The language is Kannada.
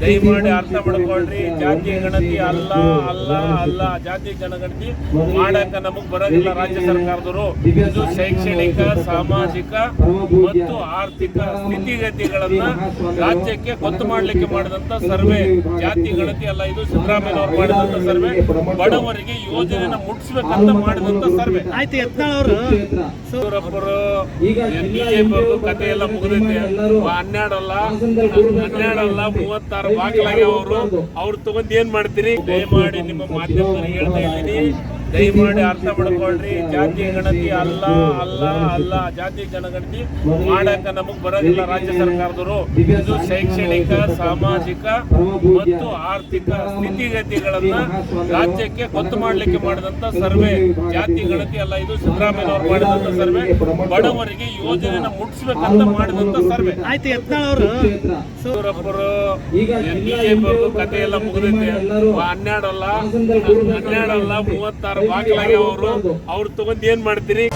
ದಯಮಾಡಿ ಅರ್ಥ ಮಾಡ್ಕೊಳ್ರಿ. ಜಾತಿ ಗಣತಿ ಅಲ್ಲ ಅಲ್ಲ ಅಲ್ಲ. ಜಾತಿ ಜನಗಣತಿ ಮಾಡಕ್ಕ ನಮಗ್ ಬರೋದಿಲ್ಲ ರಾಜ್ಯ ಸರ್ಕಾರದವರು. ಇದು ಶೈಕ್ಷಣಿಕ ಸಾಮಾಜಿಕ ಮತ್ತು ಆರ್ಥಿಕ ಸ್ಥಿತಿಗತಿಗಳನ್ನ ರಾಜ್ಯಕ್ಕೆ ಗೊತ್ತು ಮಾಡ್ಲಿಕ್ಕೆ ಮಾಡಿದಂತ ಸರ್ವೆ. ಜಾತಿ ಗಣತಿ ಅಲ್ಲ ಇದು. ಸಿದ್ದರಾಮಯ್ಯ ಅವರು ಮಾಡಿದಂತ ಸರ್ವೆ. ಬಡವರಿಗೆ ಯೋಜನೆನ ಮುಟ್ಸ್ಬೇಕಂತ ಮಾಡಿದಂತ ಸರ್ವೆ. ಆಯ್ತು ಯತ್ನಾಳ್ ಅವರು. ಯಡಿಯೂರಪ್ಪರು ಬಿಜೆಪಿ ಕಥೆ ಎಲ್ಲ ಮುಗಿದೈತೆ. ಹನ್ನೆರಡಲ್ಲ ಹನ್ನೆರಡಲ್ಲ ಹನ್ನೆರಡು ಅಲ್ಲ ಮೂವತ್ತಾರು ಬಾಗಿಲಾಗಿ ಅವರು ಅವ್ರು ತಗೊಂಡ್ ಏನ್ ಮಾಡ್ತೀರಿ? ದಯಮಾಡಿ ನಿಮ್ಮ ಮಾಧ್ಯಮದಲ್ಲಿ ಹೇಳ್ತಾ ಇದ್ದೀನಿ ದಯಮಾಡಿ ಅರ್ಥ ಮಾಡ್ಕೊಳ್ರಿ. ಜಾತಿ ಗಣತಿ ಅಲ್ಲ ಅಲ್ಲ ಅಲ್ಲ ಜಾತಿ ಜನಗಣತಿ ಮಾಡಕ ನಮಗ್ ಬರೋದಿಲ್ಲ ರಾಜ್ಯ ಸರ್ಕಾರದವರು. ಇದು ಶೈಕ್ಷಣಿಕ ಸಾಮಾಜಿಕ ಮತ್ತು ಆರ್ಥಿಕ ಸ್ಥಿತಿಗತಿಗಳನ್ನ ರಾಜ್ಯಕ್ಕೆ ಗೊತ್ತು ಮಾಡ್ಲಿಕ್ಕೆ ಮಾಡಿದಂತ ಸರ್ವೆ. ಜಾತಿ ಗಣತಿ ಅಲ್ಲ ಇದು ಸಿದ್ದರಾಮಯ್ಯ ಅವರು ಮಾಡಿದಂತ ಸರ್ವೆ. ಬಡವರಿಗೆ ಯೋಜನೆನ ಮುಟ್ಸ್ಬೇಕಂತ ಮಾಡಿದಂತ ಸರ್ವೆ. ಆಯ್ತು ಯತ್ನಾಳ್ ಬಿಜೆಪಿ ಕಥೆ ಎಲ್ಲ ಮುಗಿದೈತೆ. ಹನ್ನೆರಡಲ್ಲ ಹನ್ನೆರಡಲ್ಲ ಹನ್ನೆರಡು ಅಲ್ಲ ಮೂವತ್ತಾರು ಬಾಗಿಲಾಗಿ ಅವರು ಅವ್ರು ತಗೊಂಡ್ ಏನ್ ಮಾಡ್ತೀರಿ?